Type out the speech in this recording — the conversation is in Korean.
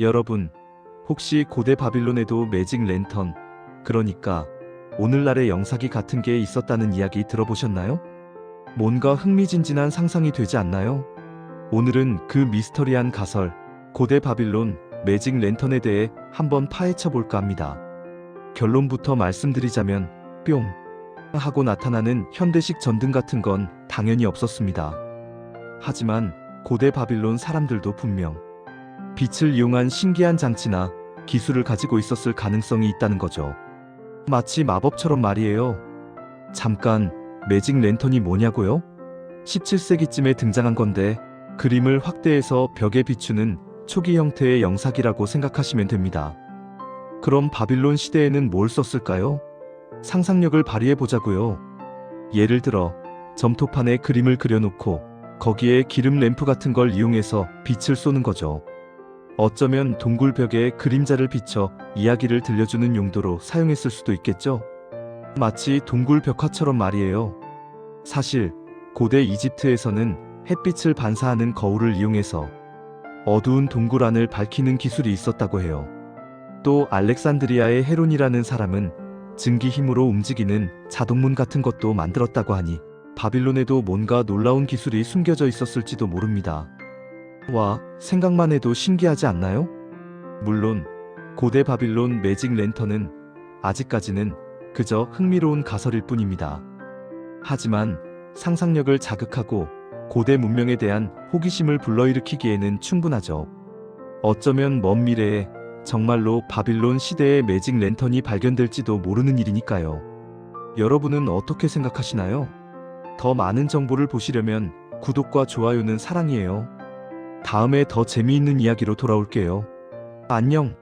여러분, 혹시 고대 바빌론에도 매직 랜턴, 그러니까 오늘날의 영사기 같은 게 있었다는 이야기 들어보셨나요? 뭔가 흥미진진한 상상이 되지 않나요? 오늘은 그 미스터리한 가설, 고대 바빌론 매직 랜턴에 대해 한번 파헤쳐 볼까 합니다. 결론부터 말씀드리자면, 뿅! 하고 나타나는 현대식 전등 같은 건 당연히 없었습니다. 하지만 고대 바빌론 사람들도 분명 빛을 이용한 신기한 장치나 기술을 가지고 있었을 가능성이 있다는 거죠. 마치 마법처럼 말이에요. 잠깐, 매직 랜턴이 뭐냐고요? 17세기쯤에 등장한 건데 그림을 확대해서 벽에 비추는 초기 형태의 영사기라고 생각하시면 됩니다. 그럼 바빌론 시대에는 뭘 썼을까요? 상상력을 발휘해 보자고요. 예를 들어 점토판에 그림을 그려놓고 거기에 기름 램프 같은 걸 이용해서 빛을 쏘는 거죠. 어쩌면 동굴 벽에 그림자를 비춰 이야기를 들려주는 용도로 사용했을 수도 있겠죠. 마치 동굴 벽화처럼 말이에요. 사실 고대 이집트에서는 햇빛을 반사하는 거울을 이용해서 어두운 동굴 안을 밝히는 기술이 있었다고 해요. 또 알렉산드리아의 헤론이라는 사람은 증기 힘으로 움직이는 자동문 같은 것도 만들었다고 하니 바빌론에도 뭔가 놀라운 기술이 숨겨져 있었을지도 모릅니다. 와, 생각만 해도 신기하지 않나요? 물론 고대 바빌론 매직 랜턴은 아직까지는 그저 흥미로운 가설일 뿐입니다. 하지만 상상력을 자극하고 고대 문명에 대한 호기심을 불러일으키기에는 충분하죠. 어쩌면 먼 미래에 정말로 바빌론 시대의 매직 랜턴이 발견될지도 모르는 일이니까요. 여러분은 어떻게 생각하시나요? 더 많은 정보를 보시려면 구독과 좋아요는 사랑이에요. 다음에 더 재미있는 이야기로 돌아올게요. 안녕.